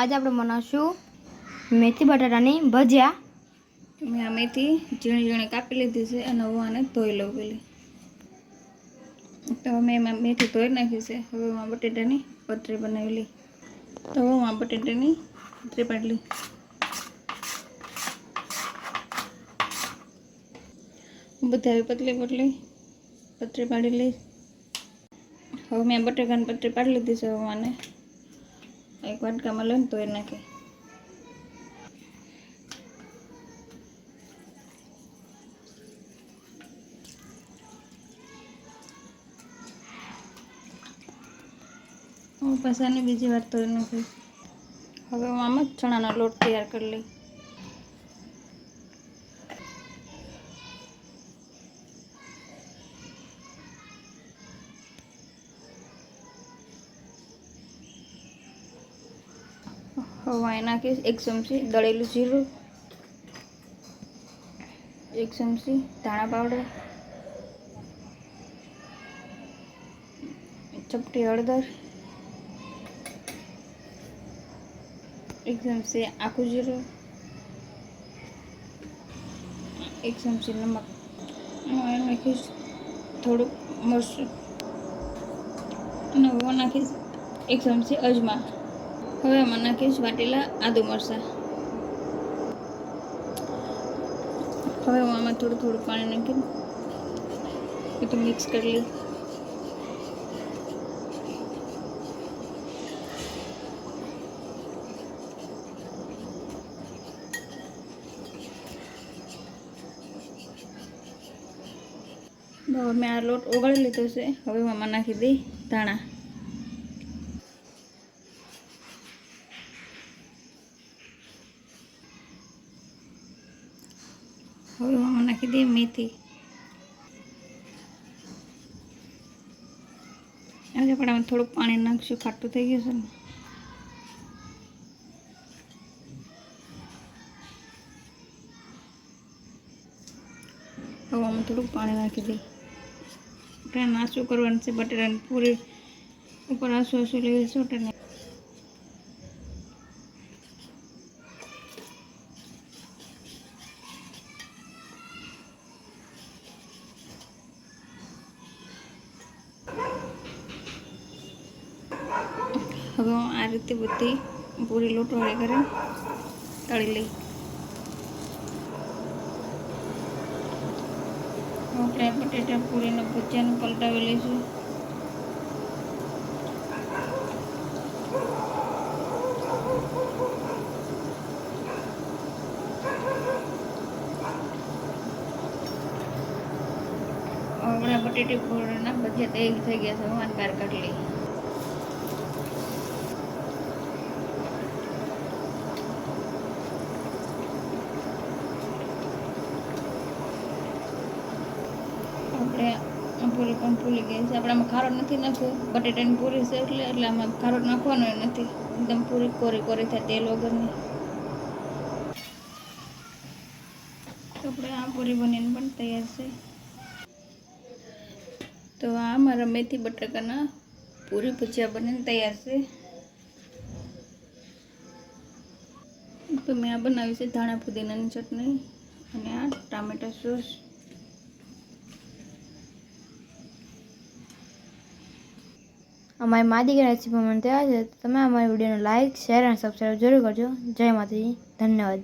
આજે આપણે બનાવશું મેથી બટાટાની ભજીયા. મેં આ મેથી ઝીણી ઝીણી કાપી લીધી છે અને હું આને ધોઈ લઉં પેલી. તો મેં એમાં મેથી ધોઈ નાખી છે. હવે હું આ બટેટાની પતરી બનાવી લઈ. તો હું આ બટેટાની પતરી પાડી લઈ. બધી પતલી પતલી પતરી પાડી લઈ હવે મેં બટેકાની પતરી પાડી લીધી છે, હવે હું આને એક વાટકામાં લઈને તોય નાખે હું પસાની બીજી વાર તોય નાખી હવે હું આમાં જ ચણાનો લોટ તૈયાર કરી લઈ હવે અહીં નાખીશ એક ચમચી દળેલું જીરું, એક ચમચી ધાણા પાવડર ચપટી હળદર, એક ચમચી આખું જીરું, એક ચમચી નમક. હું નાખીશ થોડુંક મરચું. અને હું નાખીશ એક ચમચી અજમા. હવે આમાં નાખીશ વાટેલા, આદુ મરચાં. હવે હું આમાં થોડું થોડું પાણી નાખી બધું મિક્સ કરી લઈ તો મેં આ લોટ ઓગાળી લીધો છે. હવે હું આમાં નાખી દઈ ધાણા. હવે આમાં નાખી દઈએ મેથી આજે પણ આમાં થોડુંક પાણી નાખશું, ખાટું થઈ ગયું છે ને. હવે આમાં થોડુંક પાણી નાખી દઈએ. આપણે નાસું કરવાનું છે, બટેટાની પૂરી ઉપર આસું આસું લેવી સોટે હવે હું આ રીતે બધી પૂરી લોટવાળી કરે તળી લઈ. આપણે બટેટા પૂરીને ભજીયાનું પલટાવી લઈશું. આપણા બટેટી પૂરીના ભજીયા તૈયાર થઈ ગયા છે. હું બહાર કાઢી લઈ આપણે પૂરી પણ ફૂલી ગઈ છે. આપણે આમાં ખારો નથી નાખવું. બટેટાની પૂરી છે એટલે એટલે આમાં ખારો નાખવાનો નથી. એકદમ પૂરી કોરી કોરી થાય તેલ વગરની. તો આપણે આ પૂરી બનીને પણ તૈયાર છે. તો આ મારા મેથી બટાકાના પૂરી ભજીયા બનીને તૈયાર છે. તો મેં આ બનાવી છે ધાણા પુદીનાની ચટણી અને આ ટામેટા સોસ. અમારી માદી રેસીપી મને તૈયાર છે. તમે અમારી વિડીયોને લાઇક શેર અને સબસ્ક્રાઈબ જરૂર કરજો. જય માતાજી. ધન્યવાદ.